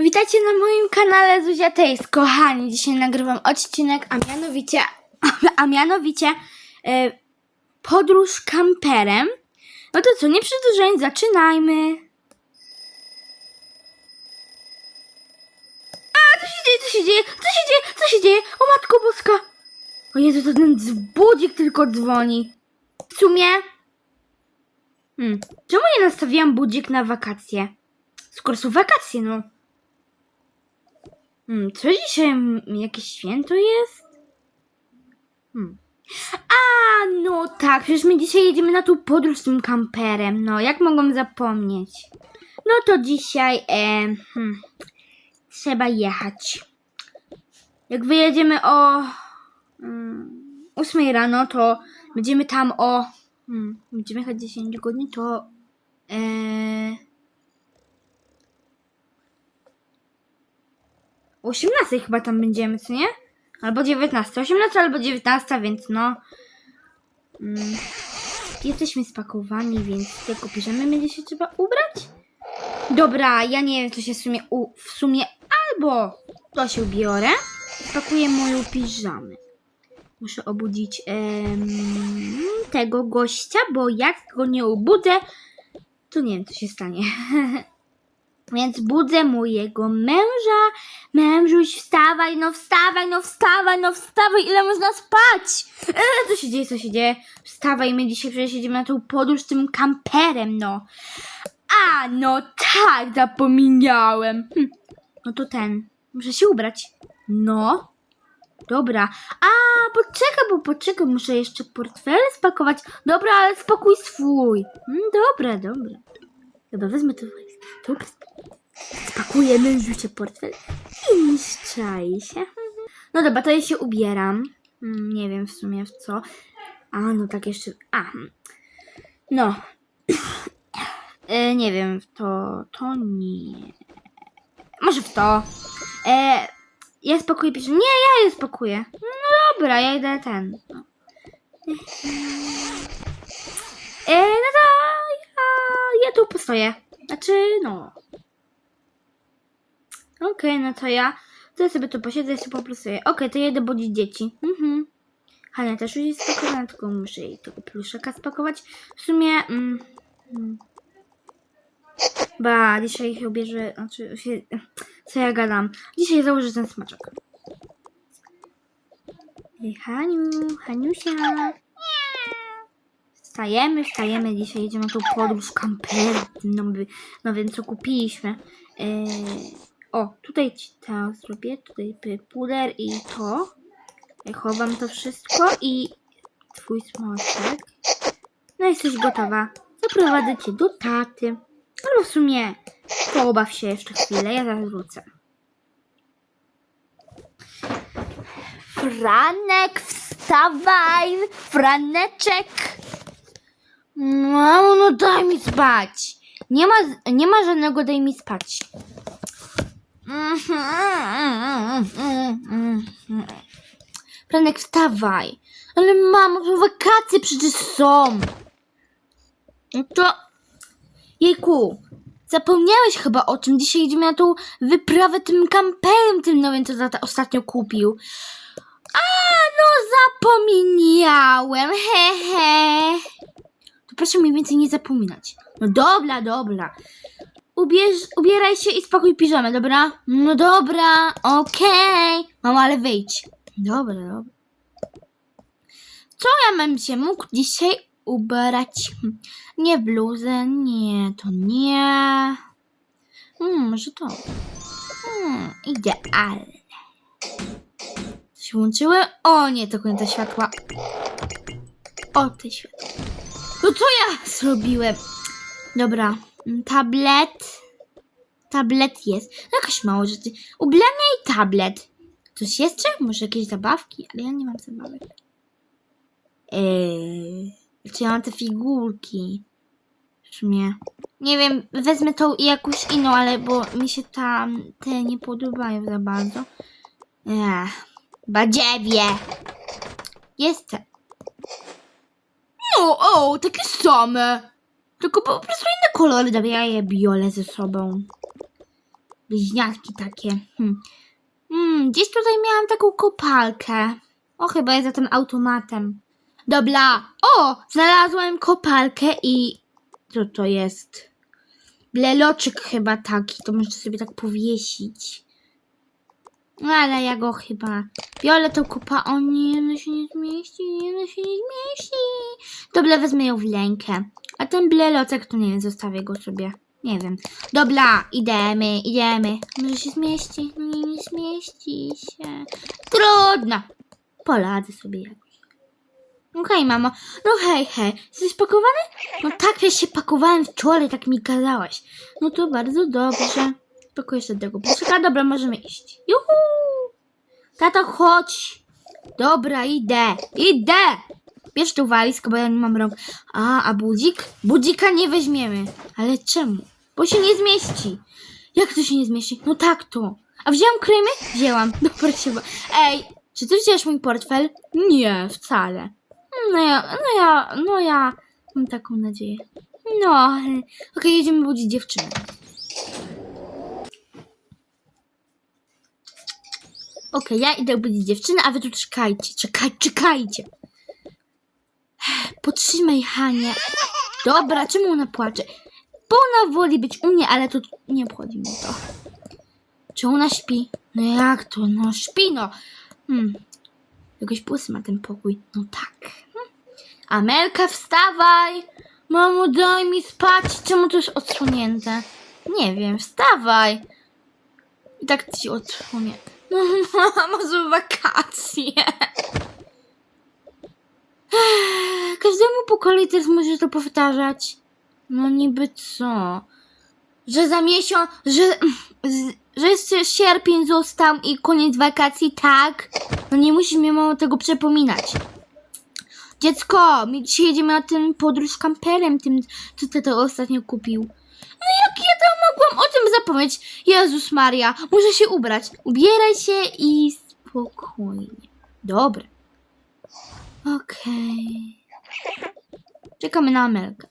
Witajcie na moim kanale Zuzia Tejs. Kochani, dzisiaj nagrywam odcinek, a mianowicie, a mianowicie e, podróż kamperem. No to co, nie przedłużając, zaczynajmy. A, co się dzieje, co się dzieje, co się dzieje, co się dzieje? O Matko Boska! O Jezu, to ten budzik tylko dzwoni. W sumie... Hmm, czemu nie nastawiłam budzik na wakacje? Skoro są wakacje, no. Hmm, co dzisiaj? Jakieś święto jest? Hmm. A, no tak, przecież my dzisiaj jedziemy na tą podróż z tym kamperem. No, jak mogłam zapomnieć? No to dzisiaj e, hmm, trzeba jechać. Jak wyjedziemy o mm, 8 rano, to będziemy tam o. Hmm, będziemy jechać 10 godzin, to. E, o 18 chyba tam będziemy, co nie? Albo 19. 18 albo 19, więc no. Mm, jesteśmy spakowani, więc tylko piżamy będzie się trzeba ubrać. Dobra, ja nie wiem, co się w sumie, u, w sumie albo to się ubiorę, spakuję moją piżamę. Muszę obudzić em, tego gościa, bo jak go nie obudzę, to nie wiem, co się stanie. Więc budzę mojego męża. Mężuś, wstawaj, no wstawaj, no wstawaj, no wstawaj, ile można spać? E, co się dzieje, co się dzieje? Wstawaj, my dzisiaj przecież na tą podróż tym kamperem, no. A, no tak, zapomniałem. Hm. No to ten, muszę się ubrać. No. Dobra. A, poczekaj, bo poczekaj, muszę jeszcze portfel spakować. Dobra, ale spokój swój. Mm, dobra, dobra. Dobra, wezmę to. Dobra, spakuję mężusie portfel i szczaj się. No dobra, to ja się ubieram. Mm, Nie wiem w sumie w co. A, no tak jeszcze. A. No. E, nie wiem, to. To nie. Może w to. E, ja spakuję pierwszy. Nie, ja je spakuję. No dobra, ja idę ten. No. E, no to ja, ja tu postoję. Znaczy, no. Okej, no to ja. To ja sobie tu posiedzę i się poplusuję. Okej, to ja idę budzić dzieci. Mhm. Hania też już jest spakowana, tylko muszę jej tego pluszaka spakować. W sumie. Mm, mm. Ba, dzisiaj się ubierze. Znaczy, się, co ja gadam? Dzisiaj założę ten smaczek. Haniu, Haniusia. Wstajemy, wstajemy. Dzisiaj jedziemy na tą podróż kamperem nowy, nowym, co kupiliśmy. Eee, o, tutaj ci to zrobię. Tutaj puder i to. Chowam to wszystko i twój smoczek. No jesteś gotowa. Zaprowadzę cię do taty. Albo w sumie pobaw się jeszcze chwilę, ja zaraz wrócę. Franek, wstawaj! Franeczek! Mamo, no daj mi spać! Nie ma, nie ma żadnego daj mi spać. Franek, wstawaj! Ale mamo, to wakacje przecież są! No to... Jejku, zapomniałeś chyba o tym. Dzisiaj jedziemy na tą wyprawę tym kamperem, tym nowym, co tata ostatnio kupił. A, no zapomniałem, he, he. Proszę mi więcej nie zapominać. No dobra, dobra. Ubierz, ubieraj się i spokój piżamę, dobra? No dobra, okej. Mamo, ale wyjdź. Dobra, dobra. Co ja mam się mógł dzisiaj ubrać? Nie bluzę, nie, to nie. Hmm, może to. Hmm, idealne. Się łączyły? O nie, to koniec światła. O, te światła. No co ja zrobiłem? Dobra, mm, tablet. Tablet jest. No jakaś mało rzeczy. Ubrania i tablet. Coś jeszcze? Może jakieś zabawki? Ale ja nie mam zabawek. Eee, czy ja mam te figurki? W sumie. Nie wiem, wezmę tą i jakąś inną, ale bo mi się tam te nie podobają za bardzo. Ech, badziewie. Jestem. No, o, takie same. Tylko po prostu inne kolory. Dobra, ja je biorę ze sobą. Bliźniaczki takie. Hmm. Hmm, gdzieś tutaj miałam taką kopalkę. O, chyba jest za tym automatem. Dobra. O, znalazłem kopalkę i... Co to jest? Bleloczek chyba taki, to możecie sobie tak powiesić. No ale ja go chyba biorę tą kupa. O nie, ona się nie zmieści, ona się nie zmieści. Dobra, wezmę ją w rękę. A ten blelocek to nie wiem, zostawię go sobie. Nie wiem. Dobra, idziemy, idziemy. Może się zmieści? No nie, nie zmieści się. Trudno. Poradzę sobie jakoś. Okej, mamo. No hej, hej. Jesteś pakowany? No tak, ja się pakowałem wczoraj, tak mi kazałaś. No to bardzo dobrze. Się do tego plecaka. Dobra, możemy iść. Juhu! Tato, chodź. Dobra, idę. Idę! Bierz tą walizkę, bo ja nie mam rąk. A, a budzik? Budzika nie weźmiemy. Ale czemu? Bo się nie zmieści. Jak to się nie zmieści? No tak to. A wzięłam kremy? Wzięłam. Dobra, się ba- Ej, czy ty wziąłeś mój portfel? Nie, wcale. No ja, no ja, no ja mam taką nadzieję. No, okej, jedziemy budzić dziewczynę. Okej, ja idę budzić dziewczynę, a wy tu czekajcie, czekaj, czekajcie. Potrzymaj Hanie. Dobra, czemu ona płacze? Bo ona woli być u mnie, ale to nie obchodzi mnie to. Czy ona śpi? No jak to? No śpi, no. Hmm. Jakoś ma ten pokój. No tak. Hmm. Amelka, wstawaj! Mamo, daj mi spać. Czemu to jest odsłonięte? Nie wiem, wstawaj. I tak ci odsłonię. No, mamo, są wakacje. Każdemu po kolei teraz muszę to powtarzać. No niby co? Że za miesiąc, że, że jest sierpień został i koniec wakacji, tak? No nie musisz mi mało tego przypominać. Dziecko, my dzisiaj jedziemy na ten podróż kamperem, tym, co ty to ostatnio kupił. No jak ja tam mogłam o tym zapomnieć? Jezus Maria, muszę się ubrać. Ubieraj się i spokojnie. Dobra. Okej. Czekamy na Amelkę.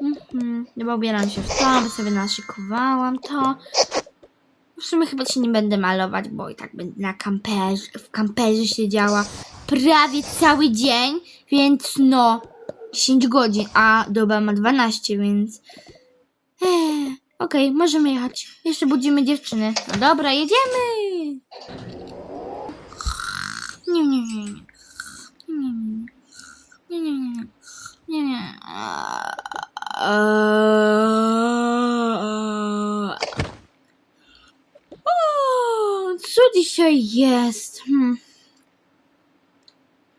Mhm. Chyba ubieram się w to, bo sobie naszykowałam to. W sumie chyba się nie będę malować, bo i tak będę na kamperze, w kamperze siedziała prawie cały dzień, więc no 10 godzin, a doba ma 12, więc Eee, Okej, możemy jechać. Jeszcze budzimy dziewczyny. No dobra, jedziemy! Nie, nie, nie, nie. Nie, nie, nie. Nie, nie, nie. Nie, nie. O, co dzisiaj jest? Hmm.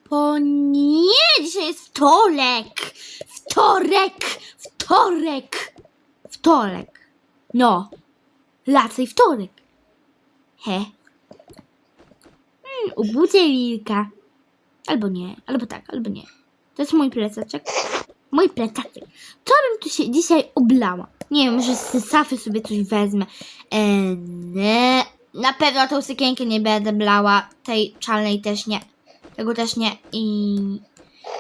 Bo nie, dzisiaj jest wtorek! Wtorek! Wtorek! Wtorek. No. Lacej wtorek. He. Hmm, ubudzę Lilka. Albo nie, albo tak, albo nie. To jest mój plecaczek. Mój plecaczek. Co bym tu się dzisiaj ublała? Nie wiem, może z safy sobie coś wezmę. Eee, nie. Na pewno tą sukienkę nie będę blała. Tej czarnej też nie. Tego też nie. I...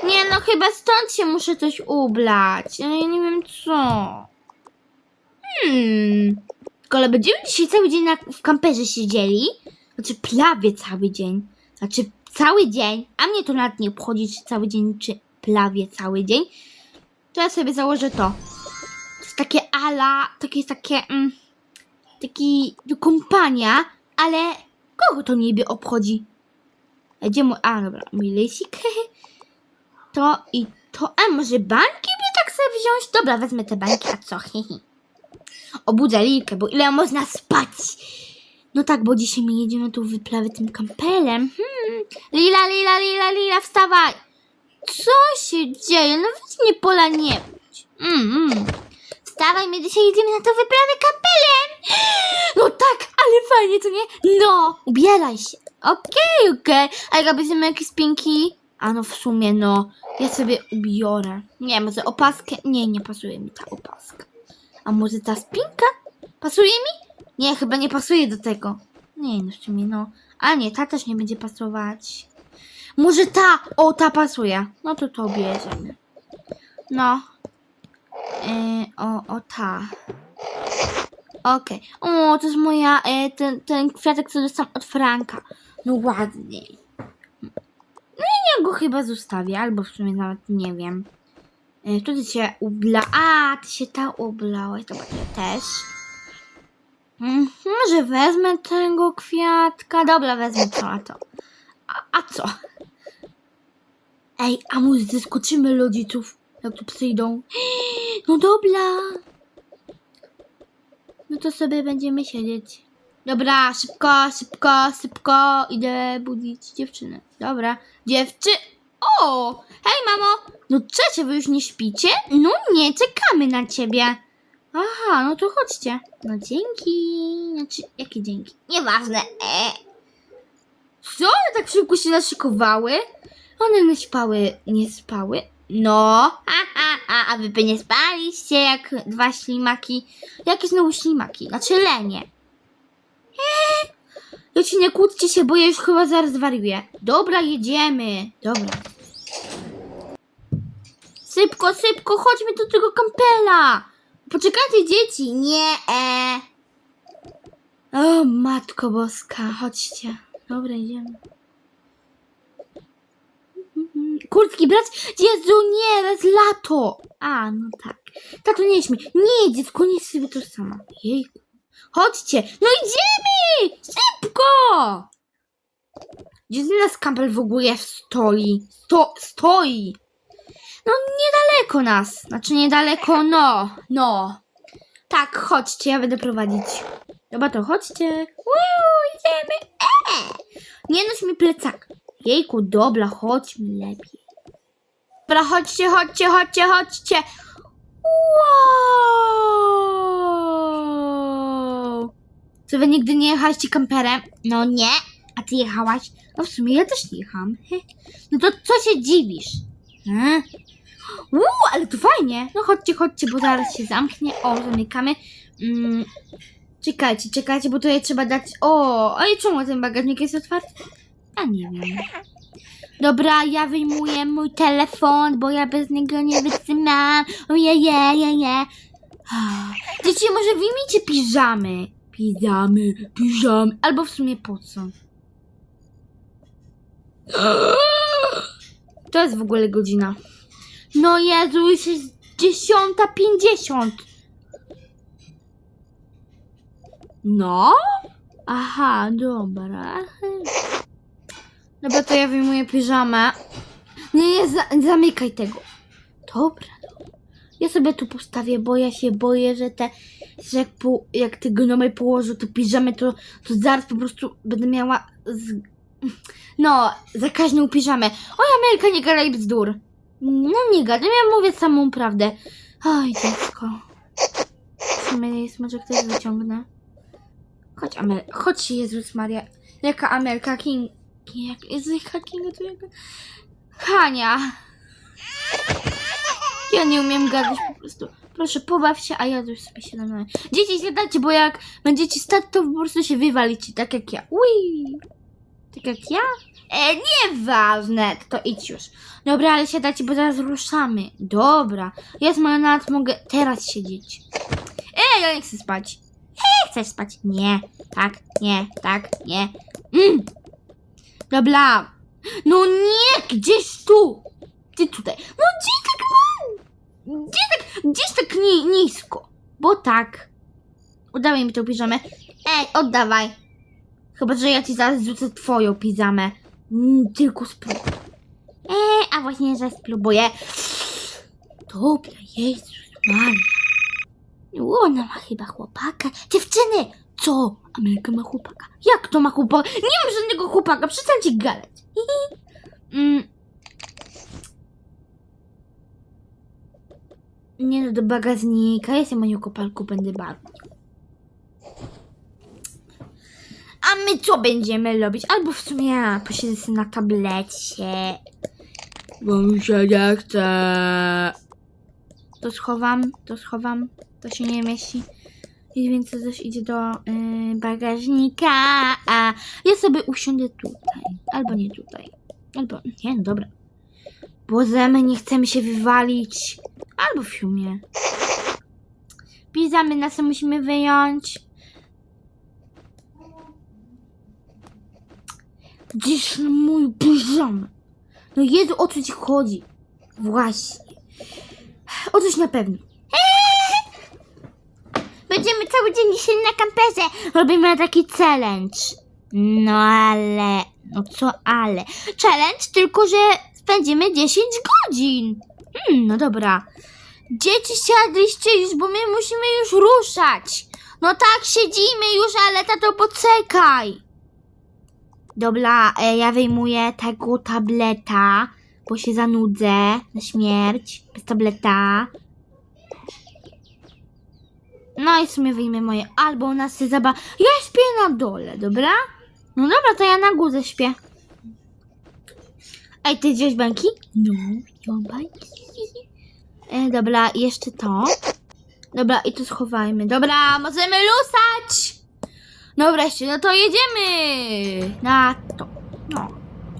Nie no, chyba stąd się muszę coś ublać. No ja nie wiem co. Hmm. Skoro będziemy dzisiaj cały dzień na, w kamperze siedzieli, znaczy prawie cały dzień, znaczy cały dzień, a mnie to nawet nie obchodzi, czy cały dzień, czy prawie cały dzień, to ja sobie założę to. To jest takie ala, takie jest takie, mm, taki kompania, ale kogo to niby obchodzi? Gdzie mój, a dobra, mój lysik, to i to, a może bańki by tak sobie wziąć? Dobra, wezmę te bańki, a co, hihi. Obudzę Lilkę, bo ile można spać? No tak, bo dzisiaj my jedziemy tu wyprawę tym kamperem. Hmm. Lila, Lila, Lila, Lila, wstawaj! Co się dzieje? No weź nie pola nie budź. Mm, mm. Wstawaj, my dzisiaj jedziemy na tą wyprawę kampelem! No tak, ale fajnie, co nie? No, ubieraj się. Okej, okej. A jak będziemy jakieś spinki? A no w sumie no, ja sobie ubiorę. Nie, może opaskę? Nie, nie pasuje mi ta opaska. A może ta spinka? Pasuje mi? Nie, chyba nie pasuje do tego. Nie, no w sumie no. A nie, ta też nie będzie pasować. Może ta! O, ta pasuje. No to to bierzemy. No. Yy, o, o ta. Okej. O, to jest moja, e, ten, ten kwiatek, co dostałam od Franka. No ładnie. No i ja go chyba zostawię, albo w sumie nawet nie wiem. E, tu ty się ubla... A, ty się ta ublałaś, to ja też. Mhm, wezmę tego kwiatka. Dobra, wezmę co, a to. A, a co? Ej, a może zaskoczymy rodziców, jak tu przyjdą? No dobra. No to sobie będziemy siedzieć. Dobra, szybko, szybko, szybko. Idę budzić dziewczynę. Dobra. Dziewczy... O! Hej, mamo! No cześć, wy już nie śpicie? No nie, czekamy na ciebie. Aha, no to chodźcie. No dzięki. Znaczy, jakie dzięki? Nieważne. E. Co? One tak szybko się naszykowały? One nie spały, nie spały? No, a, a, a, a wy by nie spaliście jak dwa ślimaki. Jakie znowu ślimaki? Znaczy lenie. Eee, Wiecie, nie kłóćcie się, bo ja już chyba zaraz wariuję. Dobra, jedziemy. Dobra. Szybko, szybko, chodźmy do tego kampela. Poczekajcie, dzieci. Nie, e. O, matko boska, chodźcie. Dobra, idziemy. Kurtki brać? Jezu, nie, jest lato. A, no tak. Tato, nie śmiej. Nie, dziecko, nie sobie to samo. Jejku. Chodźcie. No idziemy! Szybko! Gdzie nas kampel w ogóle stoi? Sto, stoi. No niedaleko nas. Znaczy niedaleko, no. No. Tak, chodźcie, ja będę prowadzić. Dobra, to chodźcie. Uuu, idziemy. Eee. Nie noś mi plecak. Jejku, dobra, chodźmy lepiej. Dobra, chodźcie, chodźcie, chodźcie, chodźcie. Wow! Co wy nigdy nie jechaliście kamperem? No nie. A ty jechałaś? No w sumie ja też nie jechałam. No to co się dziwisz? Uuu, ale to fajnie. No chodźcie, chodźcie, bo zaraz się zamknie. O, zamykamy. Mm. Czekajcie, czekajcie, bo tutaj trzeba dać... O, a i czemu ten bagażnik jest otwarty? A nie wiem. Dobra, ja wyjmuję mój telefon, bo ja bez niego nie wytrzymam. Ojeje, jeje. Dzieci, może wyjmijcie piżamy. Piżamy, piżamy. Albo w sumie po co? To jest w ogóle godzina. No Jezu, już jest dziesiąta pięćdziesiąt. No? Aha, dobra. Dobra, to ja wyjmuję piżamę. Nie, nie, za, zamykaj tego. Dobra. Ja sobie tu postawię, bo ja się boję, że te, że jak, po, jak te gnomy położą te piżamy, to, to zaraz po prostu będę miała z... No, zakaźną piżamę. Oj, Ameryka, nie gadaj bzdur. No nie gadam, ja mówię samą prawdę. Oj, dziecko. W jest, może ktoś wyciągnę. Chodź, Amel, chodź, Jezus Maria. Jaka Amelka King... Jak, jest jaka Kinga, to jaka... Hania. Ja nie umiem gadać po prostu. Proszę, pobaw się, a ja już sobie siadam na... Dzieci, siadajcie, bo jak będziecie stać, to po prostu się wywalicie, tak jak ja. Ui! Tak jak ja? E, nieważne, to idź już. Dobra, ale siadajcie, bo zaraz ruszamy. Dobra. Ja z nawet mogę teraz siedzieć. E, ja nie chcę spać. E, chcesz spać? Nie. Tak, nie, tak, nie. Mm. Dobra. No nie, gdzieś tu. Gdzie tutaj? No gdzie tak? Gdzie tak, gdzieś tak ni nisko? Bo tak. Oddawaj mi tą piżamę. Ej, oddawaj. Chyba, że ja ci zaraz rzucę twoją piżamę. Mm, tylko spróbuj. Eee, a właśnie, że spróbuję. Dobra, Jezus Maria. Ona ma chyba chłopaka. Dziewczyny! Co? Ameryka ma chłopaka. Jak to ma chłopaka? Nie mam żadnego chłopaka, przestańcie gadać. Mm. Nie no, do bagażnika. Ja się moją kopalką będę bawić. A my co będziemy robić? Albo w sumie ja posiedzę sobie na tablecie. Bo mi się nie chce. To schowam, to schowam. To się nie mieści. I więc coś idzie do y, bagażnika. A ja sobie usiądę tutaj. Albo nie tutaj. Albo, nie, no dobra. Bo ze mnie nie chcemy się wywalić. Albo w sumie. Piżamy nasze musimy wyjąć. Gdzież mój piżam? No Jezu, o co ci chodzi? Właśnie. O coś na pewno. Będziemy cały dzień dzisiaj na kamperze. Robimy taki challenge. No ale, no co ale? Challenge, tylko że spędzimy 10 godzin. Hmm, no dobra. Dzieci siadliście już, bo my musimy już ruszać. No tak, siedzimy już, ale tato poczekaj. Dobra, e, ja wyjmuję tego tableta, bo się zanudzę na śmierć bez tableta. No i w sumie wyjmę moje albo na się zaba. Ja śpię na dole, dobra? No dobra, to ja na górze śpię. Ej, ty wziąłeś bańki? No, wziąłem bańki. E, dobra, jeszcze to. Dobra, i to schowajmy. Dobra, możemy lusać! No wreszcie, no to jedziemy! Na to. No,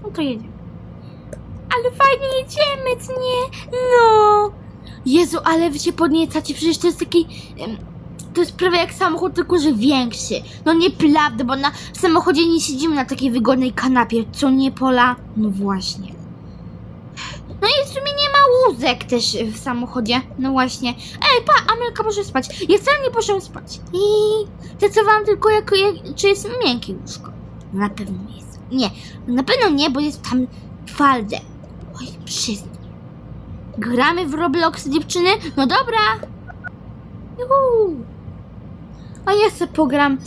no to jedziemy. Ale fajnie jedziemy, co nie? No! Jezu, ale wy się podniecacie, przecież to jest taki... To jest prawie jak samochód, tylko że większy. No nieprawda, bo na w samochodzie nie siedzimy na takiej wygodnej kanapie, co nie Pola? No właśnie. No i w sumie nie ma łóżek też w samochodzie. No właśnie. Ej, pa, Amelka może spać. Ja wcale nie poszłam spać. I zdecydowałam tylko, jak, jak, czy jest miękkie łóżko. No na pewno jest. Nie, na pewno nie, bo jest tam twarde. Oj, przyznam. Gramy w Roblox, dziewczyny? No dobra. Juhu. A ja sobie pogram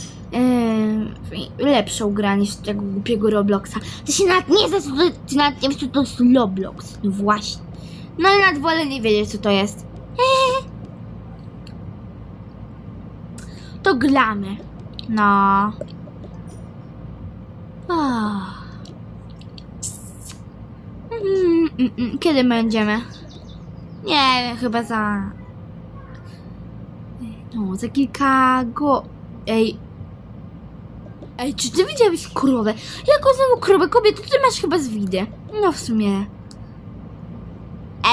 w lepszą grę niż tego głupiego Robloxa. To się nawet nie to, ty nawet nie wiesz, co to jest Roblox. No właśnie. No ale nawet wolę nie wiedzieć, co to jest. To gramy. No. Mm. Kiedy będziemy? Nie chyba za... No, za kilka go... Ej. Ej, czy ty widziałeś krowę? Jaką znowu krowę? Kobieto, ty masz chyba z widy. No w sumie.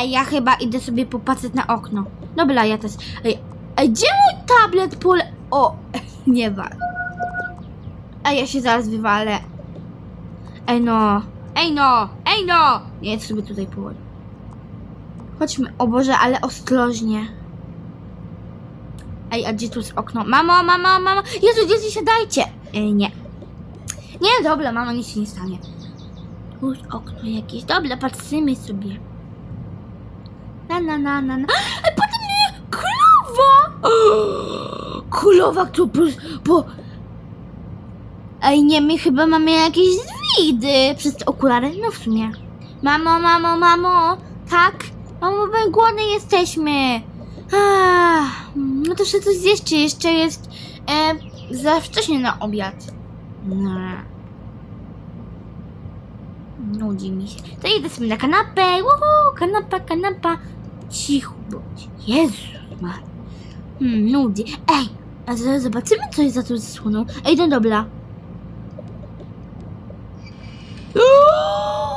Ej, ja chyba idę sobie popatrzeć na okno. Dobra, ja też. Ej, ej gdzie mój tablet pole... O, nie wal. Ej, ja się zaraz wywalę. Ej no. Ej no. Ej no. Nie, sobie tutaj położę. Chodźmy. O Boże, ale ostrożnie. Ej, a gdzie tu jest okno? Mamo, mamo, mamo! Jezu, dzieci, siadajcie! Ej, nie. Nie, dobra, mama, nic się nie stanie. Tu jest okno jakieś. Dobra, patrzymy sobie. Na, na, na, na, na. Ej, potem mnie królowa! Królowa, tu po, po... Ej, nie, my chyba mamy jakieś zwidy przez te okulary. No w sumie. Mamo, mamo, mamo! Tak? Mamo, my głodne jesteśmy. Ah, no to jeszcze coś zjeść, jeszcze jest e, za wcześnie na obiad. No. Nudzi mi się. To idę sobie na kanapę. Uhu, kanapa, kanapa. Cicho bądź. Jezus Maria. Hmm, nudzi. Ej, a zaraz zobaczymy, co jest za tą zasłoną. Ej, no dobra.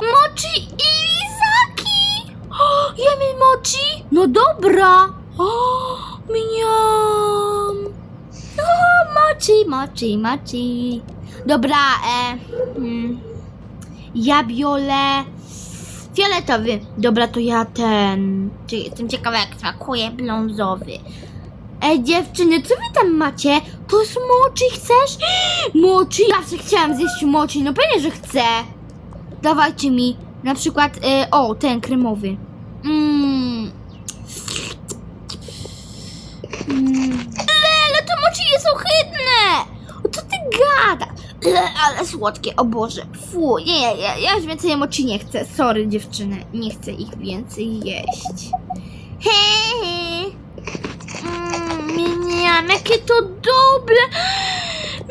Mochi i lizaki! O, Jemy mochi? No dobra. O, miniam. O, mochi, mochi, mochi. Dobra, e, hmm. ja biorę fioletowy. Dobra, to ja ten. Czy jestem ciekawa, jak smakuje brązowy. Ej, dziewczyny, co wy tam macie? To jest mochi, chcesz? Mochi? Się chciałam zjeść mochi, no pewnie, że chcę. Dawajcie mi na przykład, e, o, ten kremowy. Mmm. Mm. Ale to mochi jest ohydne! Co ty gada? Le, ale słodkie, o Boże. Fu, nie, nie, ja, ja już więcej mochi nie chcę. Sorry dziewczyny, nie chcę ich więcej jeść. He, he. Mm, miniam, jakie to dobre!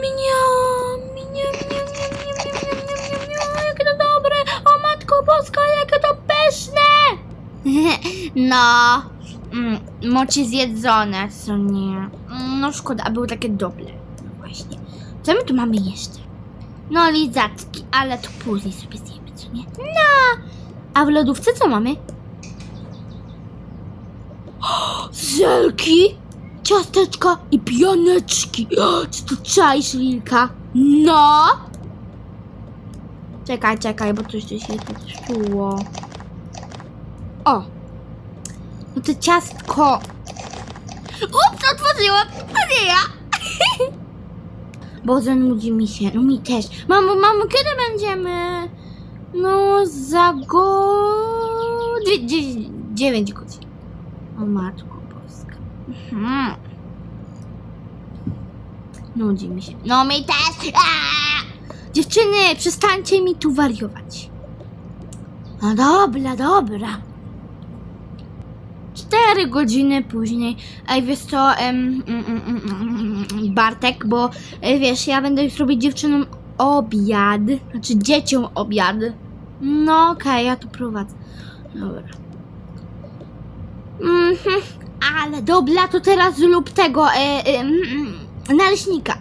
Miniam, miniam, miniam, miniam, miniam, miniam, miniam, miniam, jakie to dobre! O Matko Boska, jakie to pyszne! No, mm, moci zjedzone, co nie? Mm, No szkoda, a były takie dobre. No właśnie. Co my tu mamy jeszcze? No lizacki, ale to później sobie zjemy, co nie? No! A w lodówce co mamy? Żelki! ciasteczka i pianeczki. Czy to czaisz, Lilka? No! Czekaj, czekaj, bo coś tu się popsuło. O! No to ciastko. Ups, otworzyłam! To nie ja! Bo zanudzi mi się, no mi też. Mamo, mamo, kiedy będziemy? No, za go... Dwie, dzie, dziewięć godzin. O matko boska. Mhm. Nudzi mi się. No mi też! Dziewczyny, przestańcie mi tu wariować. No dobra, dobra. Cztery godziny później. Ej, wiesz co, em, mm, mm, mm, mm, Bartek, bo e, wiesz, ja będę już robić dziewczynom obiad. Znaczy dzieciom obiad. No okej, ja tu prowadzę. Dobra. Mhm, ale dobra, to teraz zrób tego, e, e, mm, mm, naleśnika.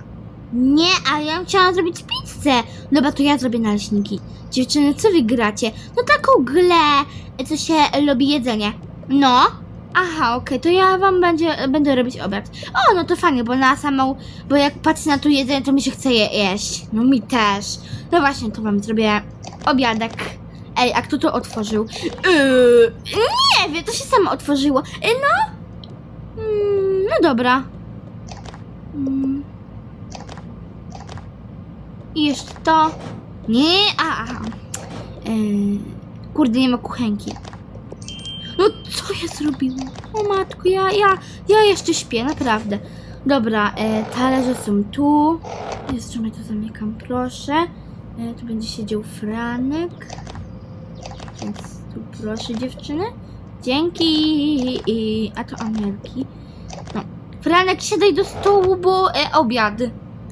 Nie, ale ja chciałam zrobić pizzę. Dobra, to ja zrobię naleśniki. Dziewczyny, co wy gracie? No taką grę, e, co się lubi jedzenie. No. Aha, okej, to ja wam będzie, będę robić obiad. O, no to fajnie, bo na samą, bo jak patrzę na to jedzenie, to mi się chce je jeść. No mi też. No właśnie, to wam zrobię obiadek. Ej, a kto to otworzył? Yy, nie wiem, to się samo otworzyło. Yy, no. Mm, no dobra. Mm. I jeszcze to. Nie, a, a. Yy, kurde, nie ma kuchenki. No co ja zrobiłam? O matko, ja, ja, ja jeszcze śpię, naprawdę. Dobra, e, talerze są tu. Jeszcze mnie to zamykam, proszę. E, tu będzie siedział Franek. Więc tu proszę dziewczyny. Dzięki. A to Amelki. No. Franek, siadaj do stołu, bo e, obiad.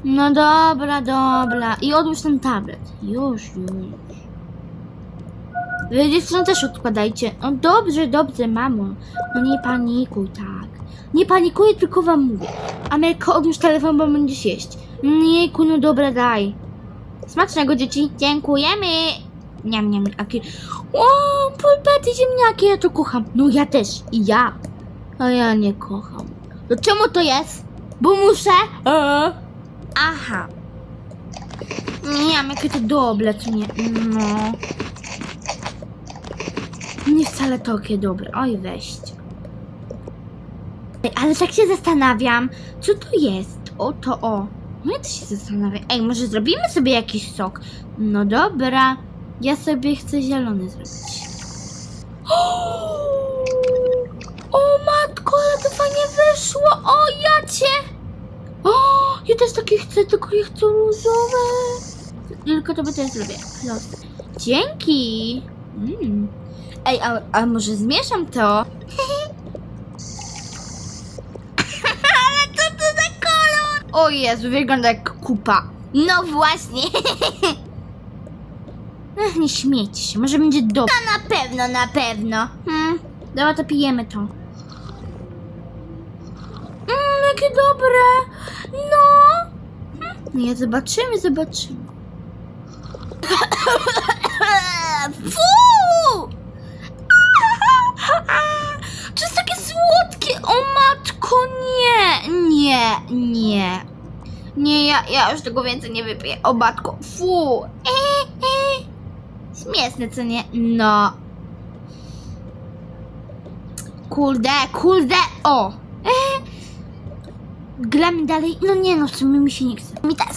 No dobra, dobra. I odłóż ten tablet. Już, już. Wy dziewczyny też odkładajcie. No dobrze, dobrze, mamo. No nie panikuj tak. Nie panikuję, tylko wam mówię. Amelko, odłóż telefon, bo będziesz jeść. Jejku, no dobra, daj. Smacznego, dzieci. Dziękujemy. Niam, niam, aki. O, pulpety, ziemniaki, ja to kocham. No ja też. I ja. A ja nie kocham. No czemu to jest? Bo muszę? Eee. Aha. Nie, jakie to dobre, co nie? No. Nie wcale takie dobre. Oj, weźcie. Ej, ale tak się zastanawiam, co to jest? O, to o. No ja też się zastanawiam. Ej, może zrobimy sobie jakiś sok? No dobra. Ja sobie chcę zielony zrobić. O matko, ale to fajnie wyszło. O, ja cię. O, ja też takie chcę, tylko ja chcę różowe. Tylko to by też zrobię. Los. Dzięki. Mm. Ej, a, a może zmieszam to? Ale co to za kolor? O Jezu, wygląda jak kupa. No właśnie. Ech, nie śmiejcie się, może będzie dobrze. No na pewno, na pewno. Hmm, dobra, to pijemy to. Mmm, jakie dobre. No. Hmm, Nie, zobaczymy, zobaczymy. Fu! To jest takie słodkie! O matko, nie! Nie, nie. Nie, ja, ja już tego więcej nie wypiję. O matko, fu! E, e. Śmieszne, co nie? No. Kurde, kurde, o! E. Gramy dalej? No nie no, w sumie mi się nie chce. Mi też.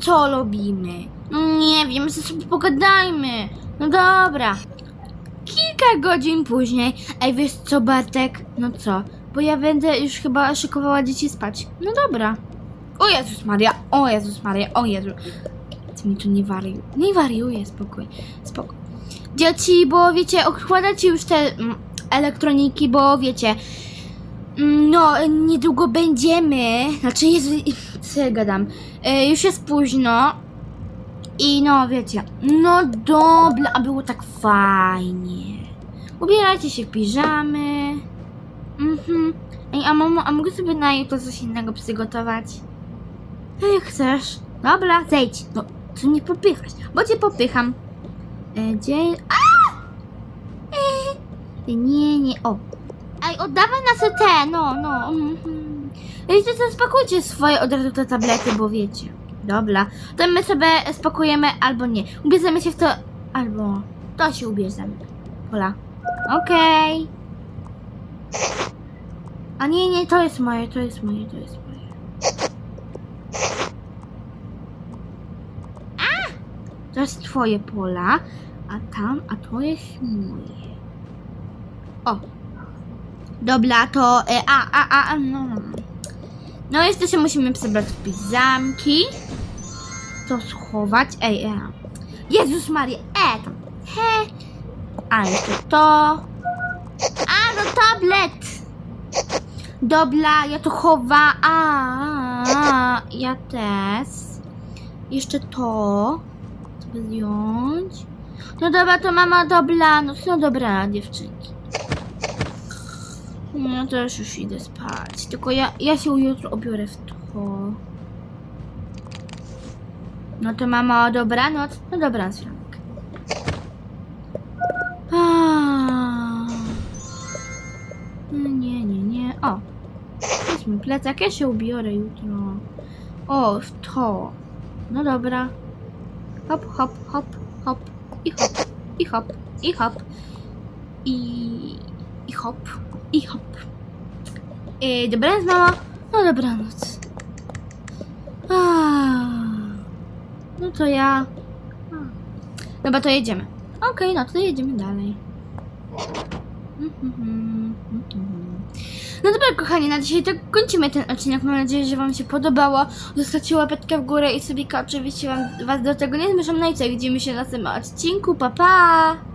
Co robimy? No nie wiem, ze sobie pogadajmy. No dobra. Kilka godzin później. Ej, wiesz co, Bartek? No co? Bo ja będę już chyba szykowała dzieci spać. No dobra. O Jezus Maria, o Jezus Maria, o Jezu. Ty mi tu nie wariuj. Nie wariuję, spokój, spokój. Dzieci, bo wiecie, odkładacie już te mm, elektroniki, bo wiecie, mm, no, niedługo będziemy, znaczy jest, co ja gadam, e, już jest późno i no, wiecie, no dobra, a było tak fajnie. Ubierajcie się w piżamy. Mhm. Ej, a mamo, a mogę sobie na jutro coś innego przygotować? Jak chcesz. Dobra, zejdź. No, tu nie popychać, bo cię popycham. E, gdzie... A! E, nie, nie, o. Ej, oddawaj na te, no, no. mhm. Ej, to co, swoje od razu te tablety, bo wiecie. Dobra, to my sobie spakujemy albo nie. Ubierzemy się w to, albo to się ubierzemy. Pola. Okej. A nie, nie, to jest moje, to jest moje, to jest moje. To jest twoje pola, a tam, a to jest moje. O. Dobra, to. E, a, a, a, no, no. no. Jeszcze się musimy przebrać w piżamki. To schować. Ej, e. Jezus Maria, e, tam. He. A, jeszcze to. A, no tablet. Dobra, ja to chowa. A, a, ja też. Jeszcze to. Trzeba zdjąć. No dobra, to mama dobra. No, no dobra, dziewczynki. No to już, idę spać. Tylko ja, ja się jutro obiorę w to. No to mama, dobranoc. No dobranoc, Franek. Mój plecak. Ja się ubiorę jutro. O, w to. No dobra. Hop, hop, hop, hop. I hop, i hop, i hop. I... I hop, i hop. E, dobranoc, mama. No dobranoc. No to ja... Dobra, to jedziemy. Okej, no to jedziemy dalej. Mhm, mhm. No dobra, kochani, na dzisiaj tak kończymy ten odcinek. Mam nadzieję, że Wam się podobało. Zostawcie łapeczkę w górę i sobie oczywiście wam, Was do tego nie zmuszam. No i co, widzimy się na następnym odcinku. Pa, pa!